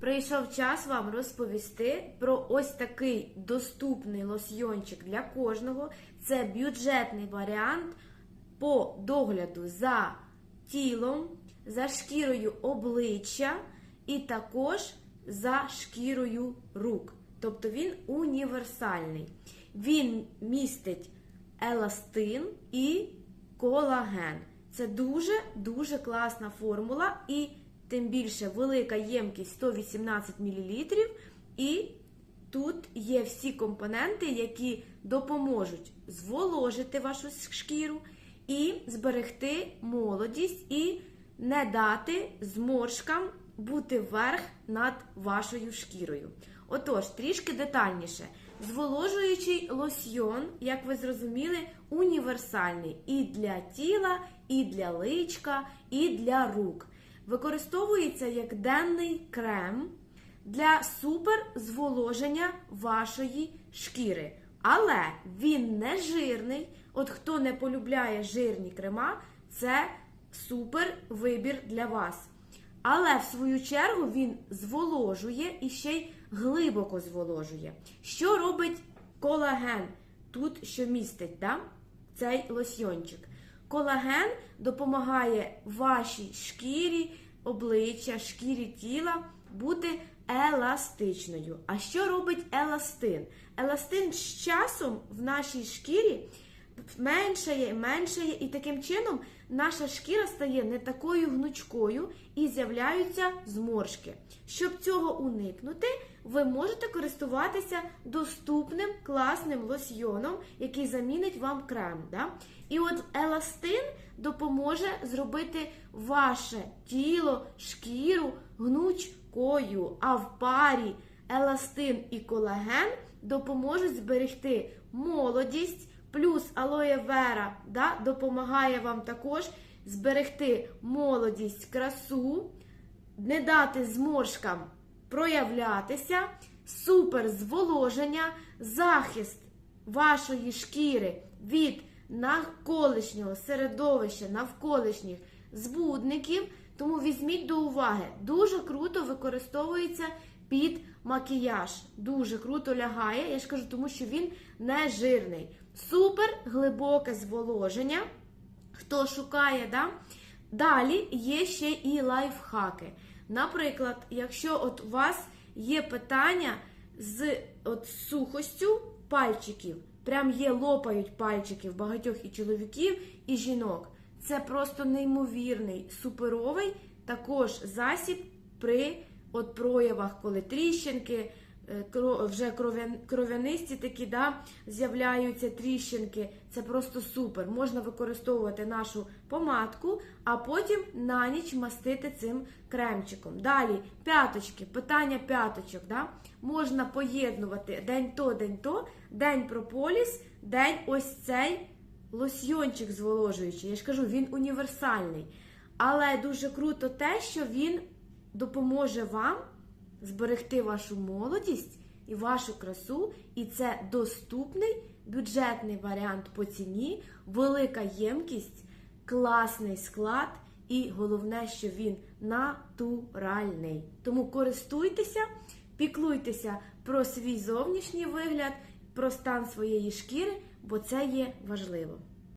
Прийшов час вам розповісти про ось такий доступний лосьйончик для кожного. Це бюджетний варіант по догляду за тілом, за шкірою обличчя і також за шкірою рук. Тобто він універсальний. Він містить еластин і колаген. Це дуже-дуже класна формула, і тим більше велика ємкість 118 мл. І тут є всі компоненти, які допоможуть зволожити вашу шкіру і зберегти молодість, і не дати зморшкам бути вверх над вашою шкірою. Отож, трішки детальніше. Зволожуючий лосьйон, як ви зрозуміли, універсальний і для тіла, і для личка, і для рук. Використовується як денний крем для суперзволоження вашої шкіри. Але він не жирний. От хто не полюбляє жирні крема, це супер вибір для вас. Але в свою чергу він зволожує і ще й глибоко зволожує. Що робить колаген? Тут що містить, да? цей лосьйончик. Колаген допомагає вашій шкірі, обличчя, шкірі тіла бути еластичною. А що робить еластин? Еластин з часом в нашій шкірі меншає, меншає, і таким чином наша шкіра стає не такою гнучкою і з'являються зморшки. Щоб цього уникнути, ви можете користуватися доступним класним лосьйоном, який замінить вам крем. Да? І от еластин допоможе зробити ваше тіло, шкіру гнучкою, а в парі еластин і колаген допоможуть зберегти молодість. Плюс алоє вера да, допомагає вам також зберегти молодість, красу, не дати зморшкам проявлятися, супер зволоження, захист вашої шкіри від навколишнього середовища, навколишніх збудників. Тому візьміть до уваги, дуже круто використовується під макіяж. Дуже круто лягає. Я ж кажу, тому що він не жирний. Супер глибоке зволоження. Хто шукає, да? Далі є ще і лайфхаки. Наприклад, якщо от у вас є питання з от сухостю пальчиків, прям є лопають пальчики багатьох і чоловіків, і жінок. Це просто неймовірний, суперовий також засіб при от проявах, коли тріщинки, е, вже кров'янисті такі да, з'являються тріщинки. Це просто супер. Можна використовувати нашу помадку, а потім на ніч мастити цим кремчиком. Далі п'яточки, питання п'яточок. Да? Можна поєднувати день то, день то, день прополіс, день ось цей лосьйончик зволожуючий. Я ж кажу, він універсальний. Але дуже круто те, що він допоможе вам зберегти вашу молодість і вашу красу. І це доступний бюджетний варіант по ціні, велика ємкість, класний склад. І головне, що він натуральний. Тому користуйтеся, піклуйтеся про свій зовнішній вигляд, про стан своєї шкіри, бо це є важливо.